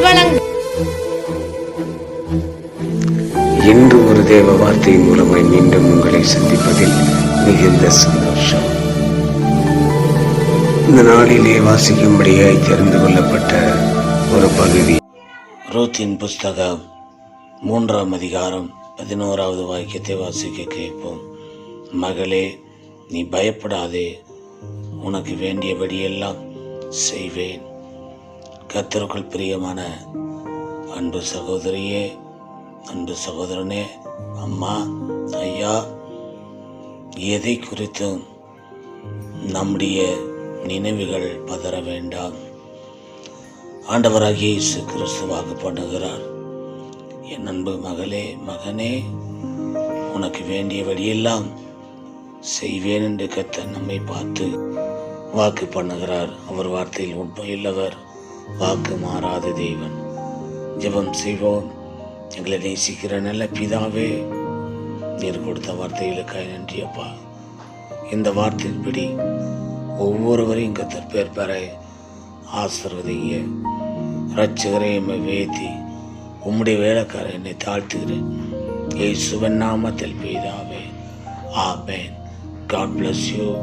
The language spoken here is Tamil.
வழங்கும் இன்று ஒரு தேவ வார்த்தை மூலமாய் மீண்டும் உங்களை சந்திப்பதில் மிகுந்த சந்தோஷம். இந்த நாளிலே வாசிக்கும்படியாய் தெரிந்து கொள்ளப்பட்ட ஒரு பகுதி. ரூத்தின் புஸ்தகம் மூன்றாம் அதிகாரம் பதினோராவது வாக்கியத்தை வாசிக்க கேட்போம். மகளே நீ பயப்படாதே. உனக்கு வேண்டியபடியெல்லாம் செய்வேன். கத்தருக்குள் பிரியமான அன்பு சகோதரியே அன்பு சகோதரனே அம்மா ஐயா எதை குறித்தும் நம்முடைய நினைவுகள் பதற வேண்டாம். ஆண்டவராகிய இயேசு கிறிஸ்துவாக வாக்கு பண்ணுகிறார். என் அன்பு மகளே மகனே உனக்கு வேண்டிய வழியெல்லாம் செய்வேன் என்று கத்த நம்மை பார்த்து வாக்கு பண்ணுகிறார். அவர் வார்த்தையில் உண்மையுள்ளவர். வாக்கு மாறாத தெய்வன் ஜெபம் செய்வோம். எங்களை நேசிக்கிற நல்ல பிதாவே நீர் கொடுத்த வார்த்தைகளுக்காக நன்றி அப்பா. இந்த வார்த்தையின்படி ஒவ்வொருவரையும் கத்தர் பேர் பெற ஆசிர்வதிங்க. ரட்சகரை எம்மை வேதி உம்முடைய வேலைக்காரர் என்னை தாழ்த்துகிறேன். ஏ சுவன் நாமத்தில் பெய்தாவே ஆமேன். God bless you